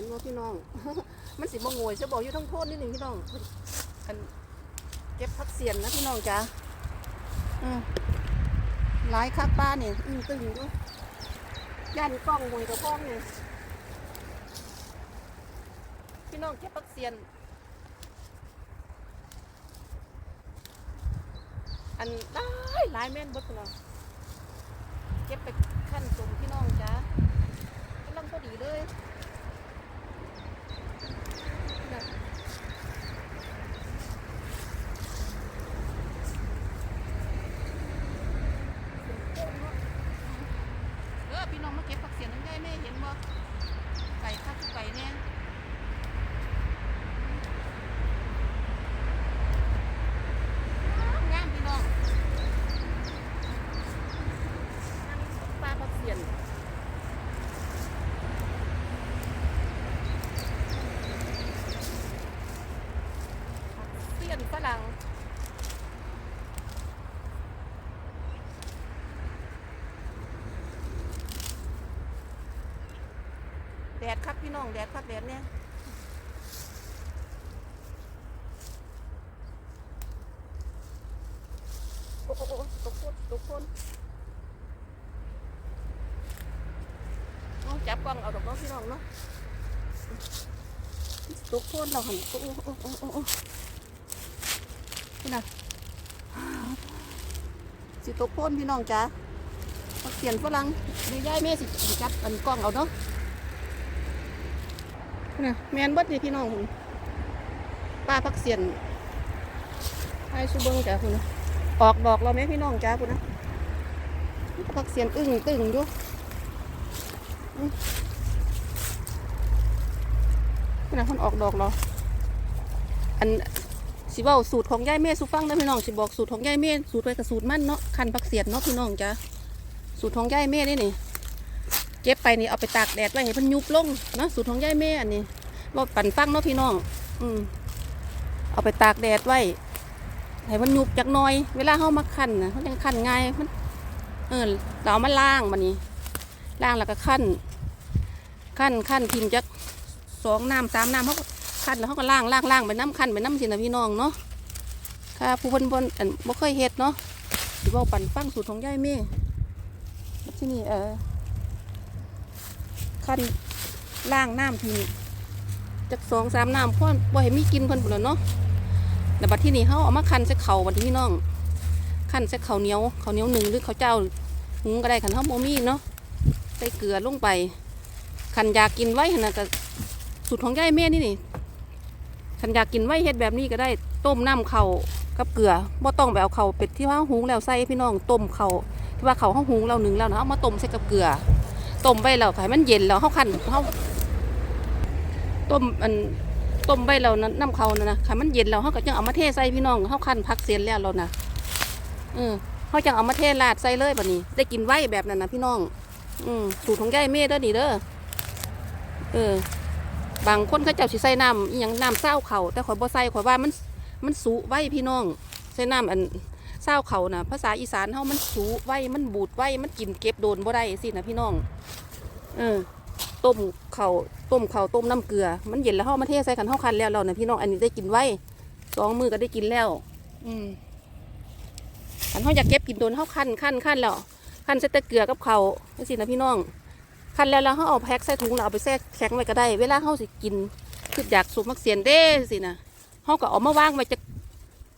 ห็นว่าพี่น้อง มันสิบ่งวยจะบอกอยู่ทั้งโทษนิดหนึ่งพี่น้องอันเก็บพักเสียนนะพี่น้องจ้าอืมหลายคักป้าเนี่ยอืมตึงอยู่ย่านกล้องมวยกับพ้องเนี่ยพี่น้องเก็บพักเสียน อันได้หลายแม่นบดพี่น้องเก็บไปขั้นสมพี่น้องจ้ากำลังพอดีเลยน่ะเออพี่น้องมาเก็บผักเสียนนั่นได้แม่เห็นบ่ไก่ข้าวไก่แน่งามพี่น้องปลาผักเสียน เสียนฝรั่ง แดดครับพี่น้องแดดครับแดดเนี่ยโอ้โหโอ้ตกคนตกคนเอาจับกล้องเอาดอกน้องพี่น้องเนาะตกคนเราหันโอ้โหโอ้โหโอ้โหนี่นะสิตกโพ่นพี่น้องจ้าเสียนฝรั่งดีย่ายแม่สิสิจับอันกล้องเอาเนาะ นะแมนบดนี่พี่น้องคุณป้าพักเสียนให้ชูเบิ้งจ้าคุณนะออกดอกเราไหมพี่น้องจ้าคุณนะพักเสียนอึ้งตึงอยู่อืมนี่นะคนออกดอกเราอันสิเว้าสูตรของยายเมย์สุฟังนะพี่น้องสิบอกสูตรของยายเมย์สูตรไว้กับสูตรมั่นเนาะคันผักเสียดเนาะพี่น้องจ้ะสูตรของยายเมย์นี่นี่ เก็บไปนี่เอาไปตากแดดไว้ให้เพิ่นยุบลงเนาะสูตรของยายเมย์อันนี้ว่าปั่นฟังเนาะพี่น้อง อืมเอาไปตากแดดไว้ให้มันยุบจักหน่อย เวลาเฮามาคั่นนะเขาจังคั่นง่ายมัน เออเราเอามาล้างมันนี้ล้างแล้วก็คั่นคั่นคั่นทิมจักสองน้ำสามน้ำเขาคันแล้วเขาก็ล่างล่างล่างไปน้ำคันไปน้ำสินะพี่น้องเนาะค่ะผู้เพิ่นบนอันบ่เคยเฮ็ดเนาะสิเว้าปั่นฟังสูตรของยายเม่ที่นี่เออ คันล่างน้ำทีจักสองสามน้ำพ่อบ่ให้มีกินเพิ่นพุ่นล่ะเนาะแต่บัดที่นี่เขาเอามาคันใส่เข่าบัดที่พี่น้องคั้นใส่ข้าเหนียวเขาเหนียวหนึ่งหรือเขาเจ้าหุงก็ได้คันเฮาบ่มีเนาะใส่เกลือลงไปคันอยากกินไว้นะก็สูตรของยายเม่นี่นี่ฉันอยากกินไว้เฮ็ดแบบนี้ก็ได้ต้มน้ำเข่ากับเกลือบ่ต้องไปเอาเข่าเป็ดที่ว่าหุงแล้วใส่พี่น้องต้มเข่าที่ว่าเข่าเฮาหุงแล้วหนึ่งแล้วนะเอามาต้มใส่กับเกลือ ต้มไว้แล้วให้มันเย็นแล้วเฮาคั่นเฮาต้มอันต้มไว้แล้วนะน้ำเขานะนะให้มันเย็นแล้วเฮาก็จังเอามาเทใส่พี่น้องเฮาคั่นพักเสียนแล้วแล้วนะเออเฮาจังเอามาเทราดใส่เลยบัดนี้ ได้กินไว้แบบนั้นนะพี่น้อง อืมสูตรของยายเม่เด้อนี่เด้อเออบางคนเขาเจ้าสิใส่น้ำอหยังน้ำเศร้าเขาแต่ข่อยบ่ใส่ข่อยว่ามันมันสูไว้พี่น้อง ใส่น้ำอัน เศร้าเขาน่ะภาษาอีสานเฮามันสูไว้มันบูดไว้มันกินเก็บโดนบ่ได้สินะพี่น้อง เออต้มเขาต้มเขาต้มน้ำเกลือ มันเย็นแล้วเฮามาเทใส่กันเฮาคันแล้วแล้วนะพี่น้องอันนี้ได้กินไว้สองมือก็ได้กินแล้ว อืมอันเฮาอยากเก็บกินโดนเฮาคันคันคันแล้วคันใส่แต่เกลือกับเขาวจังซี่นะพี่น้องคันแล้วเราเขาเอาแพ็คใส่ถุงเราเอาไปแช่แข็งไว้ก็ได้ เวลาเขาสิกินคืออยากสูบมักเสียนเด้สินะเขาก็เอามาวางไว้จะ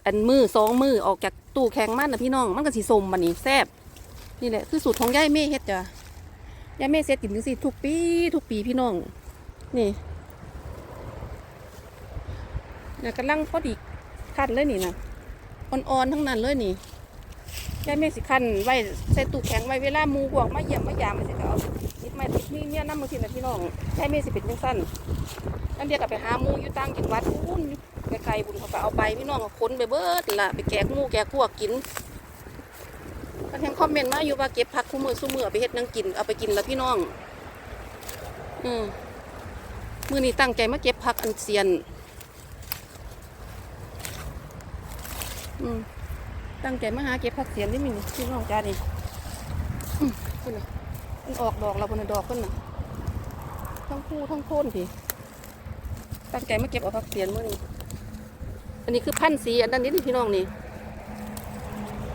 อันมือสองมือออกจาก ตู้แข็งมันนะพี่น้อง มันก็สีสมบันนี้แซ่บนี่แหละคือสูตรของยายเม่เฮ็ดจ้ะยายเม่เซ็ตกินถึงสิทุกปีทุกปีพี่น้อง นี่เนี่ยกำลังพอดีคันเลยนี่นะอ่อนๆทั้งนั้นเลยนี่ยายเม่สิคันไว้ใส่ตู้แข็งไว้เวลามูพวกมาเยี่ยมมายามมันสิเอานิดไม่ติดนี่เนี่ยน้ำมือทีนะพี่น้องใช่เมสิเป็นจังสั้นนั่นเดียวกับไปหามูอยู่ต่างจังหวัดอุ้น ไกลๆบุญเขาไปเอาไปพี่น้องก็ค้นไปเบิดนั่นล่ะไปแกะหมูแกะพวกกินก็แทงคอมเมนต์มาอยู่ว่าเก็บผักคู่มือสู้มือไปเฮ็ดนังกินเอาไปกินแล้วพี่น้อง อืมมือนี้ตั้งใจมาเก็บผักอันเซียน อืมตั้งใจมาหาเก็บผักเสียนนี่มีพี่น้องจ้านี่อืมนี่นะมันออกดอกเราบนดอกขึ้นน่ะทั้งคู่ทั้งโคนพี่ตั้งใจมาเก็บเอาผักเสียนมือนี้ อันนี้คือพันธุ์สีอันนั้นนี่พี่น้องนี่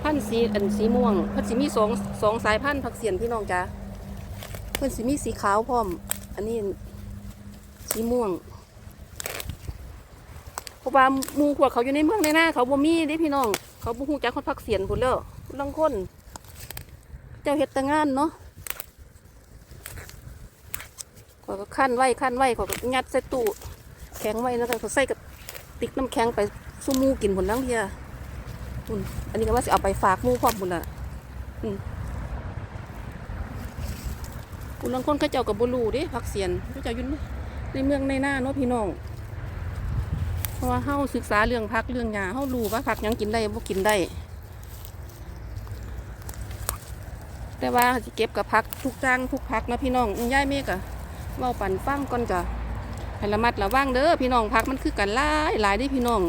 พันธุ์สีอันสีม่วงพิ่นสิมีสองสองสายพันธุ์ผักเสียนพี่น้องจ้าเพิ่นสิมีสีขาวพร้อม อันนี้สีม่วงเพราะว่ามู่พวกเขาอยู่ในเมืองในหน้าเขาบ่มีเด้พี่น้อง เขาบ่ฮู้จักคนผักเสียนพุ่นแล้วลางคน เจ้าเฮ็ดแต่งานเนาะขอก็ขั้นไว้ขั้นไว้ขอยก็ยัดใส่ตู้แข็งไว้แล้วก็ใส่กับ ติ๊กน้ำแข็งไปสู้มูกินผลลังเทียอืมอันนี้ก็ว่าสิเอาไปฝากมู่พร้อมบุญละอืมคุณลังคนเขาเจ้ากับบุรูด้พักเสียนเขาเจ้ายุ่นในเมืองในหน้าเนาะพี่น้องเพราะว่าเฮาศึกษาเรื่องพักเรื่องยาเฮารู้ว่าพักยังกินได้บ่กินได้ แต่ว่าสิเก็บกับพักทุกจ้างทุกพักนะพี่น้องย่ายเมกะเว้าปั่นฟังก่อนจ้ะ ให้ระมัดระวังเด้อพี่น้องพักมันคือกันหลายหลายเด้พี่น้อง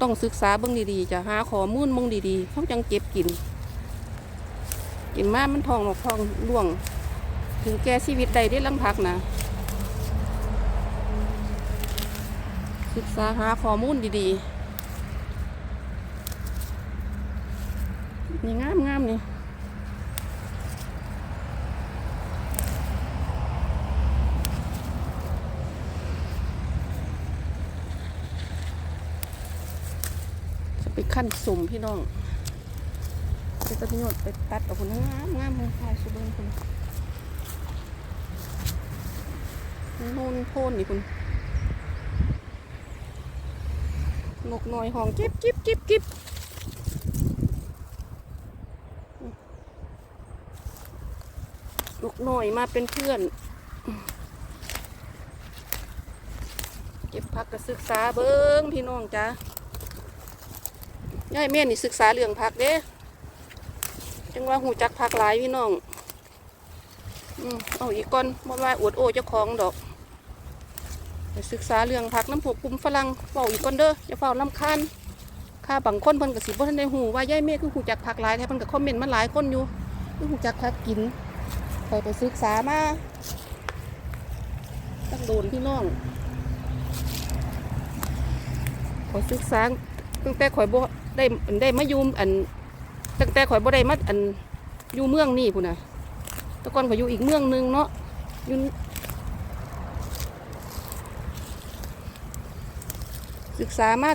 ต้องศึกษาเบิ่งดีๆจะหาข้อมูลเบิ่งดีๆเขาจังเก็บกิน กินมากมันทองหรอกทองล่วง ถึงแก่ชีวิตใดได้ลังพักนะศึกษาหาข้อมูลดีๆนี่งามงามๆนี่ จะไป ขั้นสุ่มพี่น้องไปตัดพี่น้องไปตัดเอาคนงามงามเลยถ่ายสุดเลยคุณนู่นโพนนี่คุณนกหน้อยห้องกิ๊บกิ๊บกิ๊บกิ๊บนกหน้อยมาเป็นเพื่อน เก็บพักกศึกษาเบิ้งพี่น้องจ้า ยายแม่นี่ศึกษาเรื่องผักเด้จังว่าหูจักผักหลายพี่น้อง อืมเอาอีกก่อนบ่ว่าอวดโอเจ้าของดอกไปศึกษาเรื่องผักน้ำผกปุ่มฝรั่งเฝ้าอีกก่อนเด้ออย่าเฝ้าลำคาญข้าบางคนเพิ่นก็สิบ่ทันได้หูว่ายายแม่คือหูจักผักหลายแท้เพิ่นก็คอมเมนต์มาหลายคนอยู่คือหูจักผักกินไปไปศึกษามาตั้งโดนพี่น้องขอศึกษาตั้งแต่ข่อยบ่ ได้ได้มาอยู่อันตั้งแต่ข่อยบ่ได้มาอันอยู่เมืองนี่พุ่นน่ะแต่ก่อนข่อยอยู่อีกเมืองหนึงเนาะอยู่ศึกษามา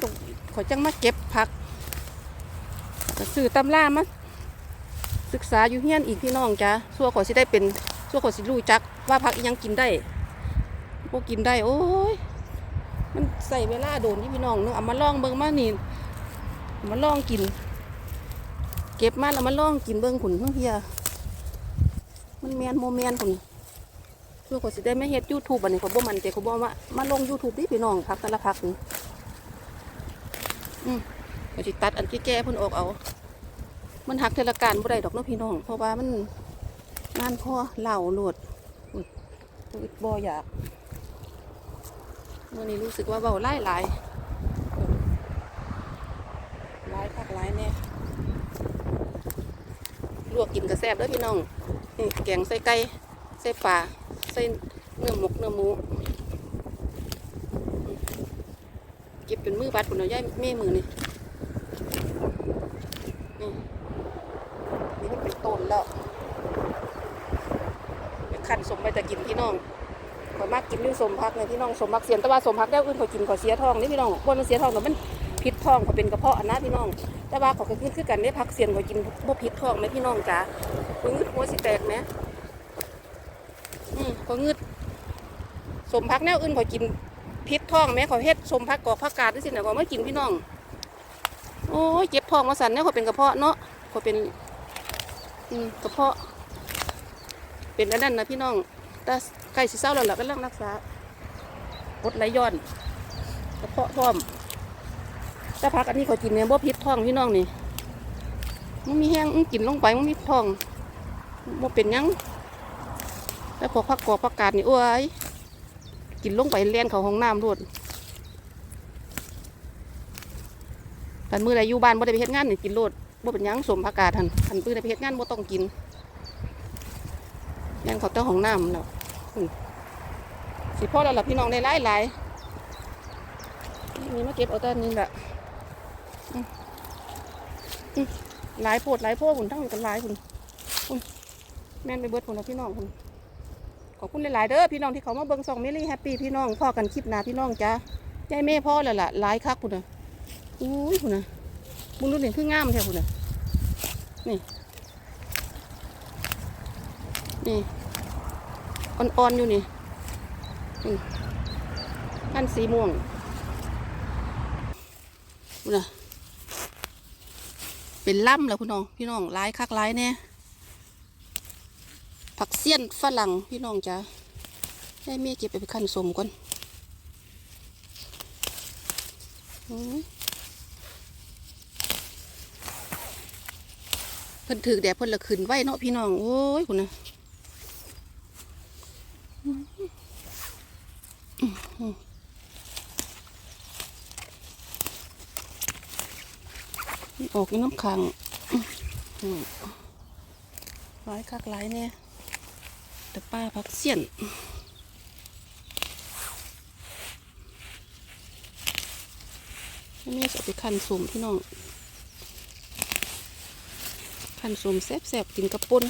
ข่อยจังมาเก็บผักก็ซื้อตำรามาศึกษาอยู่เฮียนอีกพี่น้องจ้ะสั่วข่อยสิได้เป็นสั่วข่อยสิรู้จักว่าผักอีหยังกินได้บ่กินได้โอ้ยมันใส่เวลาโดนที่พี่น้องเนึกเอามาลองเบิ่งมานี่ มาลองกิน เก็บมาแล้วมาลองกินเบิ่งขุนเพิ่งเพียมันแมนโมแมนขุนเพื่อขอสิได้ไม่เฮ็ดยูทูบอันนี้เขาบ่มันแต่เขาบอกว่ามาลงยูทูบดิพี่น้องพักแต่ละพักนี่อืมขอสิตัดอันที่แก่เพิ่นออกเอา มันหักเทศกาลบ่ได้ดอกเนาะพี่น้อง เพราะว่ามันนานพอเหล่าโหลดอุ้ยอุ้ยบ่อยากมื่อนี้รู้สึกว่าเบาไล่หลายหลายพักหลายแน่ ลวกกินกระแซบเด้อพี่น้องนี่แกงใส่ไก่ใส่ปลาใส่เนื้อหมกเนื้อหมูเก็บเป็นมือบัดคนเอาย่ายแม่มือนี่นี่นี่มันเป็นต้นแล้วขันสมไปแต่กินพี่น้องขอมากกินด้วยสมพักเลยพี่น้องสมพักเสียนแต่ว่าสมพักแนวอื่นขอกินขอเสียทองนี่พี่น้องบ่มันเสียทองแต่มัน พิษท้องข่อยเป็นกระเพาะอันนะพี่น้อง แต่ว่าข่อยก็กินคือกันได้พักเสียนข่อยกินบ่พิษท้องไหมพี่น้องจ๋าข่อยงึดหัวสิแตกไหมอืมข่อยงึดสมพักแนวอื่นข่อยกินพิษท้องไหมขอเฮ็ดสมพักกอกผักกาดด้วยสินะข่อยไม่กินพี่น้อง โอ้ยเจ็บท้องมาสันเนี่ยเข่อยเป็นกระเพาะเนาะเข่อยเป็น อืมกระเพาะ เป็นอันนั้นนะพี่น้องแต่ใกล้สิเศร้าแล้วล่ะก็เรื่องรักษากดไหลย้อนกระเพาะพร้อม แต่พักอันนี้ขอยกินเนี่ยบ่พิษท้องพี่น้องนี่มันมีแห้งกินลงไปมันมีท้องบ่เป็นยังแล้วพวกผักกอกผักกาดนี่โอ้ยกินลงไปเลียนเขาห้องน้ำรวดแต่มือใดอยู่บ้านบ่ได้ไปเฮ็ดงานนี่กินโลดบ่เป็นยังสมผักกาดหันหันปืนได้ไปเฮ็ดงานบ่ต้องกินแม่นเขาเต้าของน้ำแล้วสิพ่อแล้วล่ะพี่น้องได้หลายหลายนี่มาเก็บเอาแต่นี่แหละ หลายโพดหลายโพดหุ่นทั้งกันหลายหุ่นหุ่นแม่นไปเบิดหุ่นแล้วพี่น้องหุ่นขอบคุณหลายๆเด้อพี่น้องที่เขามาเบิ่งซองเมลี่แฮปปี้พี่น้องพ่อกันคลิปหน้าพี่น้องจ้าใจแม่พ่อแล้วล่ะหลายคักหุ่นนะอุ้ยหุ่นนะบุญรุ่นนี่คืองามแท้หุ่นนะนี่นี่อ่อนๆอยู่นี่อันสีม่วงดูนะ เป็นล่ำแล้วคุณน้อง พี่น้องหลายคักหลายแน่ผักเสี้ยนฝรั่งพี่น้องจ้ะให้เมียเก็บไปขั้นสมก่อนเพิ่นถือแดดเพิ่นละขึ้นไว้เนาะพี่น้อง โอ้ยคุณนะ มัน ออกน้ำขังร้ายคักหลายเนี่ยแต่ป้าพักเสียนแม่จะไปคันสมพี่น้องคันสมแซ่บๆกินกระปุน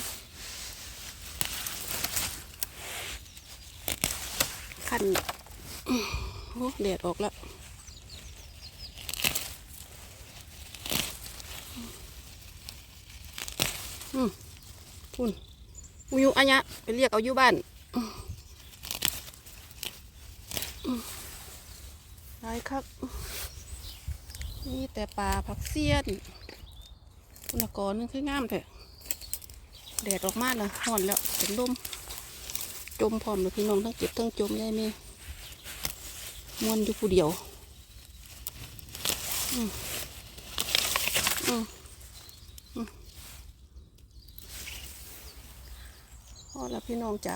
คันโอ้แดดออกแล้ว คุณอุยุอันยะไปเรียกเอาอยู่บ้านหลายครับนี่แต่ปลาผักเสี้ยนคุณกรนึงคืองามแท้แดดออกมาแล้วห่อนแล้วเป็นลมจมพร้อมเลยพี่น้องทั้งเก็บทั้งจมได้ไหมมวนอยู่ผู้เดียว อืมอืม พอแล้วพี่น้องจ้ะ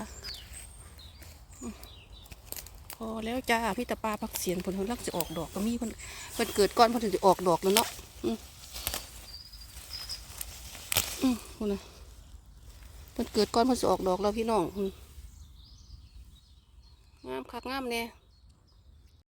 พอแล้วจ้าพี่ตาปาพักเสียนผลลักจะออกดอกก็มีมันเพิ่นเกิดก้อนพอถึงจะออกดอกแล้วเนาะอืมอืมคุณนะเพิ่นเกิดก้อนพอจะออกดอกแล้วพี่น้องงามคักงามเนี่ย